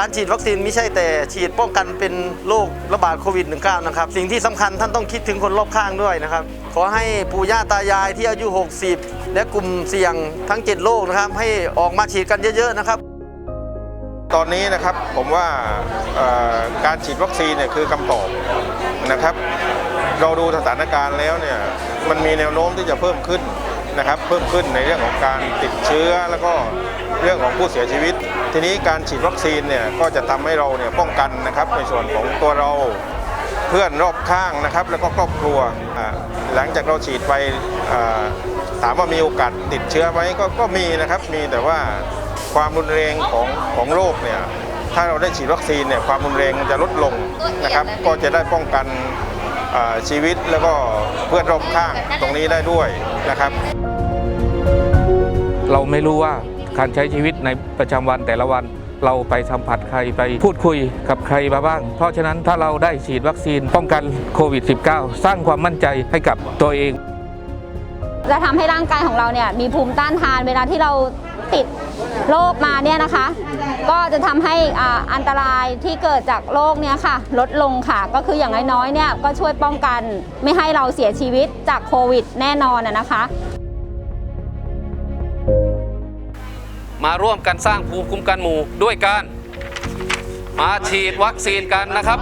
การฉีดวัคซีนไม่ใช่แต่ฉีดป้องกันเป็นโรคระบาดโควิด -19 นะครับ สิ่งที่สำคัญท่านต้องคิดถึงคนรอบข้างด้วยนะครับ ขอให้ปู่ย่าตายายที่อายุ 60 และกลุ่มเสี่ยงทั้ง 7 โรคนะครับ ให้ออกมาฉีดกันเยอะ ๆ นะครับ ตอนนี้นะครับผมว่าการฉีดวัคซีนเนี่ยคือคำตอบนะครับ เราดูสถานการณ์แล้วเนี่ยมันมีแนวโน้มที่จะเพิ่มขึ้นนะครับเพิ่มขึ้นในเรื่องของการติดเชื้อแล้วก็เรื่องของผู้เสียชีวิต ทีนี้การฉีดวัคซีนเนี่ยก็จะทำให้เราเนี่ยป้องกันนะครับในส่วนของตัวเราเพื่อนรอบข้างนะครับแล้วก็ครอบครัวหลังจากเราฉีดไป ถามว่ามีโอกาสติดเชื้อไหมก็ก็มีนะครับ มีแต่ว่าความรุนแรงของของโรคเนี่ยถ้าเราได้ฉีดวัคซีนเนี่ยความรุนแรงจะลดลงนะครับ ก็จะได้ป้องกันอ่าชีวิตแล้วก็เพื่อนรอบข้างตรงนี้ได้ด้วยนะครับ เราไม่รู้ว่าการใช้ชีวิตในประจำวันแต่ละวันเราไปสัมผัสใครไปพูดคุยกับใครมาบ้าง เพราะฉะนั้นถ้าเราได้ฉีดวัคซีนป้องกันโควิด -19 สร้างความมั่นใจให้กับตัวเอง จะทำให้ร่างกายของเราเนี่ยมีภูมิต้านทานเวลาที่เราติดโรคมาเนี่ยนะคะ ก็จะทำให้อันตรายที่เกิดจากโรคเนี่ยค่ะ ลดลงค่ะ ก็คืออย่างน้อยๆเนี่ยก็ช่วยป้องกันไม่ให้เราเสียชีวิตจากโควิดแน่นอนนะนะคะมาร่วมกันสร้างภูมิคุ้มกันหมู่ด้วยการมาฉีดวัคซีนกันนะครับ